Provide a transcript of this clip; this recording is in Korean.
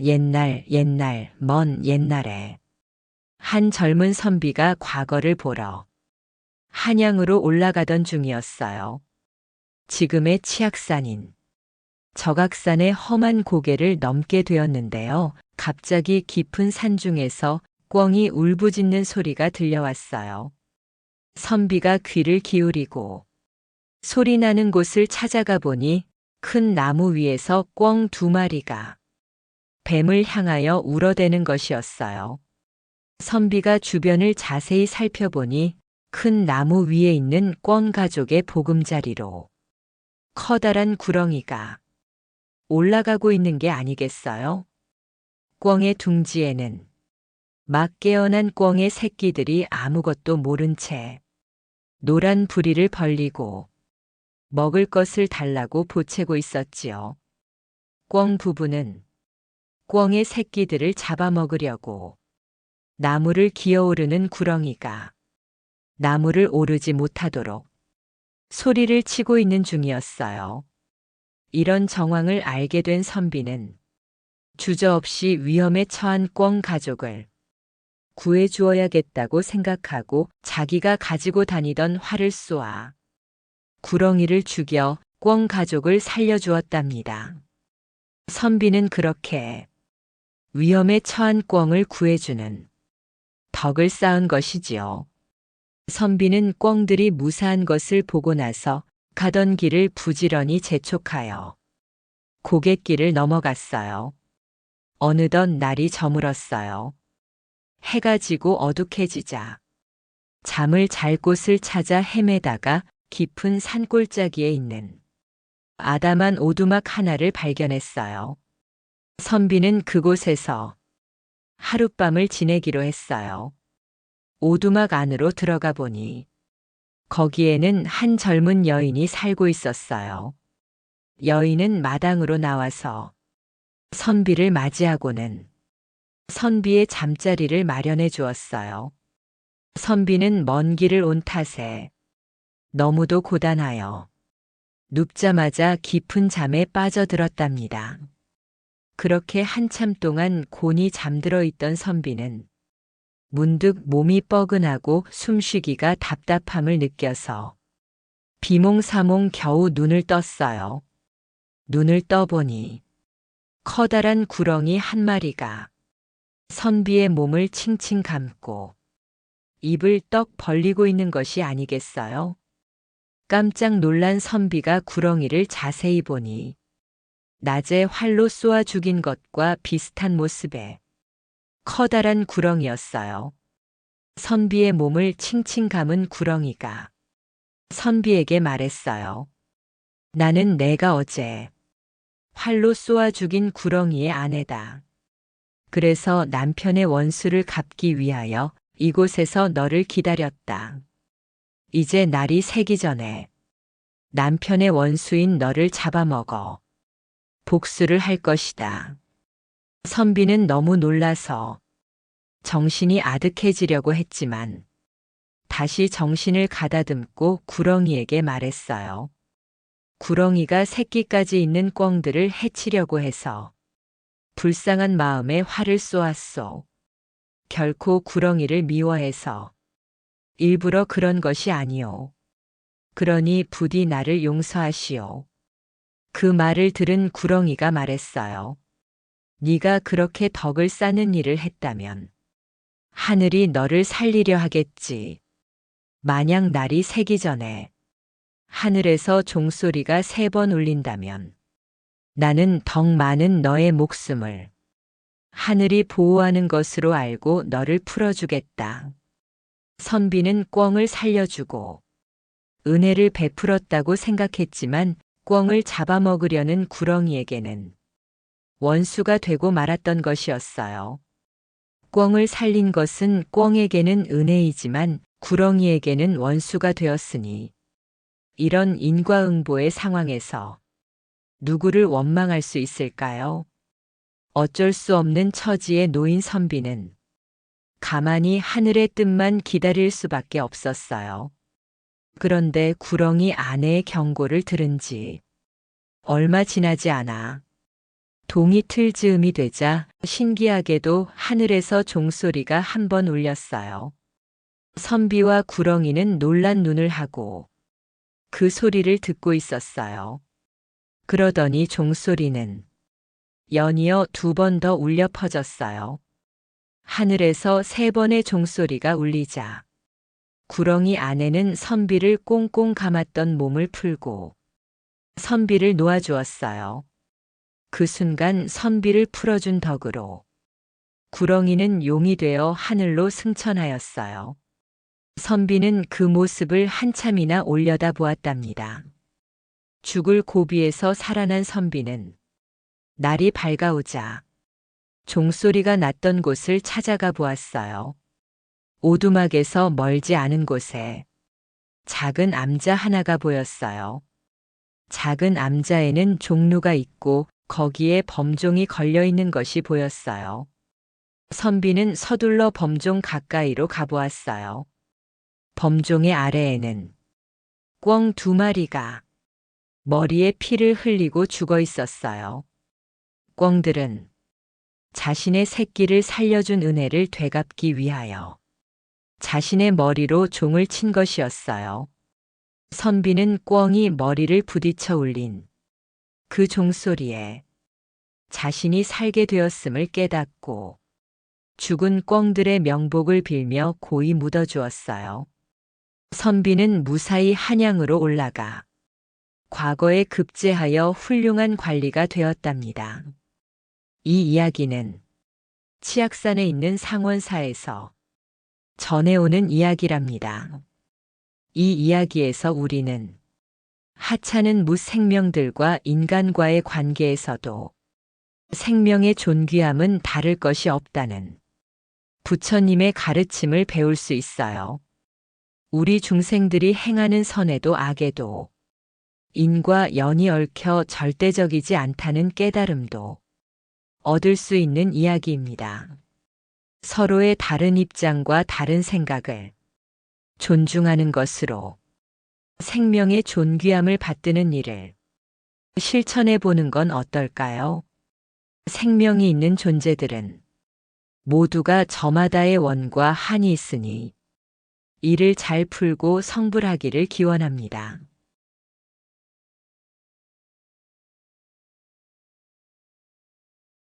옛날, 옛날, 먼 옛날에 한 젊은 선비가 과거를 보러 한양으로 올라가던 중이었어요. 지금의 치악산인 적악산의 험한 고개를 넘게 되었는데요. 갑자기 깊은 산 중에서 꿩이 울부짖는 소리가 들려왔어요. 선비가 귀를 기울이고 소리 나는 곳을 찾아가 보니 큰 나무 위에서 꿩 두 마리가 뱀을 향하여 울어대는 것이었어요. 선비가 주변을 자세히 살펴보니 큰 나무 위에 있는 꿩 가족의 보금자리로 커다란 구렁이가 올라가고 있는 게 아니겠어요? 꿩의 둥지에는 막 깨어난 꿩의 새끼들이 아무것도 모른 채 노란 부리를 벌리고 먹을 것을 달라고 보채고 있었지요. 꿩 부부는 꿩의 새끼들을 잡아먹으려고 나무를 기어오르는 구렁이가 나무를 오르지 못하도록 소리를 치고 있는 중이었어요. 이런 정황을 알게 된 선비는 주저없이 위험에 처한 꿩 가족을 구해 주어야겠다고 생각하고 자기가 가지고 다니던 활을 쏘아 구렁이를 죽여 꿩 가족을 살려주었답니다. 선비는 그렇게 위험에 처한 꿩을 구해주는 덕을 쌓은 것이지요. 선비는 꿩들이 무사한 것을 보고 나서 가던 길을 부지런히 재촉하여 고갯길을 넘어갔어요. 어느덧 날이 저물었어요. 해가 지고 어둑해지자 잠을 잘 곳을 찾아 헤매다가 깊은 산골짜기에 있는 아담한 오두막 하나를 발견했어요. 선비는 그곳에서 하룻밤을 지내기로 했어요. 오두막 안으로 들어가 보니 거기에는 한 젊은 여인이 살고 있었어요. 여인은 마당으로 나와서 선비를 맞이하고는 선비의 잠자리를 마련해 주었어요. 선비는 먼 길을 온 탓에 너무도 고단하여 눕자마자 깊은 잠에 빠져들었답니다. 그렇게 한참 동안 곤히 잠들어 있던 선비는 문득 몸이 뻐근하고 숨쉬기가 답답함을 느껴서 비몽사몽 겨우 눈을 떴어요. 눈을 떠보니 커다란 구렁이 한 마리가 선비의 몸을 칭칭 감고 입을 떡 벌리고 있는 것이 아니겠어요? 깜짝 놀란 선비가 구렁이를 자세히 보니 낮에 활로 쏘아 죽인 것과 비슷한 모습의 커다란 구렁이였어요. 선비의 몸을 칭칭 감은 구렁이가 선비에게 말했어요. 나는 내가 어제 활로 쏘아 죽인 구렁이의 아내다. 그래서 남편의 원수를 갚기 위하여 이곳에서 너를 기다렸다. 이제 날이 새기 전에 남편의 원수인 너를 잡아먹어 복수를 할 것이다. 선비는 너무 놀라서 정신이 아득해지려고 했지만 다시 정신을 가다듬고 구렁이에게 말했어요. 구렁이가 새끼까지 있는 꿩들을 해치려고 해서 불쌍한 마음에 활을 쏘았소. 결코 구렁이를 미워해서 일부러 그런 것이 아니오. 그러니 부디 나를 용서하시오. 그 말을 들은 구렁이가 말했어요. 네가 그렇게 덕을 쌓는 일을 했다면 하늘이 너를 살리려 하겠지. 만약 날이 새기 전에 하늘에서 종소리가 세 번 울린다면 나는 덕 많은 너의 목숨을 하늘이 보호하는 것으로 알고 너를 풀어주겠다. 선비는 꿩을 살려주고 은혜를 베풀었다고 생각했지만 꿩을 잡아먹으려는 구렁이에게는 원수가 되고 말았던 것이었어요. 꿩을 살린 것은 꿩에게는 은혜이지만 구렁이에게는 원수가 되었으니 이런 인과응보의 상황에서 누구를 원망할 수 있을까요? 어쩔 수 없는 처지에 놓인 선비는 가만히 하늘의 뜻만 기다릴 수밖에 없었어요. 그런데 구렁이 아내의 경고를 들은 지 얼마 지나지 않아 동이 틀즈음이 되자 신기하게도 하늘에서 종소리가 한 번 울렸어요. 선비와 구렁이는 놀란 눈을 하고 그 소리를 듣고 있었어요. 그러더니 종소리는 연이어 두 번 더 울려 퍼졌어요. 하늘에서 세 번의 종소리가 울리자 구렁이 안에는 선비를 꽁꽁 감았던 몸을 풀고 선비를 놓아주었어요. 그 순간 선비를 풀어준 덕으로 구렁이는 용이 되어 하늘로 승천하였어요. 선비는 그 모습을 한참이나 올려다 보았답니다. 죽을 고비에서 살아난 선비는 날이 밝아오자 종소리가 났던 곳을 찾아가 보았어요. 오두막에서 멀지 않은 곳에 작은 암자 하나가 보였어요. 작은 암자에는 종루가 있고 거기에 범종이 걸려 있는 것이 보였어요. 선비는 서둘러 범종 가까이로 가보았어요. 범종의 아래에는 꿩 두 마리가 머리에 피를 흘리고 죽어 있었어요. 꿩들은 자신의 새끼를 살려준 은혜를 되갚기 위하여 자신의 머리로 종을 친 것이었어요. 선비는 꿩이 머리를 부딪혀 울린 그 종소리에 자신이 살게 되었음을 깨닫고 죽은 꿩들의 명복을 빌며 고이 묻어주었어요. 선비는 무사히 한양으로 올라가 과거에 급제하여 훌륭한 관리가 되었답니다. 이 이야기는 치악산에 있는 상원사에서 전해오는 이야기랍니다. 이 이야기에서 우리는 하찮은 무생명들과 인간과의 관계에서도 생명의 존귀함은 다를 것이 없다는 부처님의 가르침을 배울 수 있어요. 우리 중생들이 행하는 선에도 악에도 인과 연이 얽혀 절대적이지 않다는 깨달음도 얻을 수 있는 이야기입니다. 서로의 다른 입장과 다른 생각을 존중하는 것으로 생명의 존귀함을 받드는 일을 실천해 보는 건 어떨까요? 생명이 있는 존재들은 모두가 저마다의 원과 한이 있으니 이를 잘 풀고 성불하기를 기원합니다.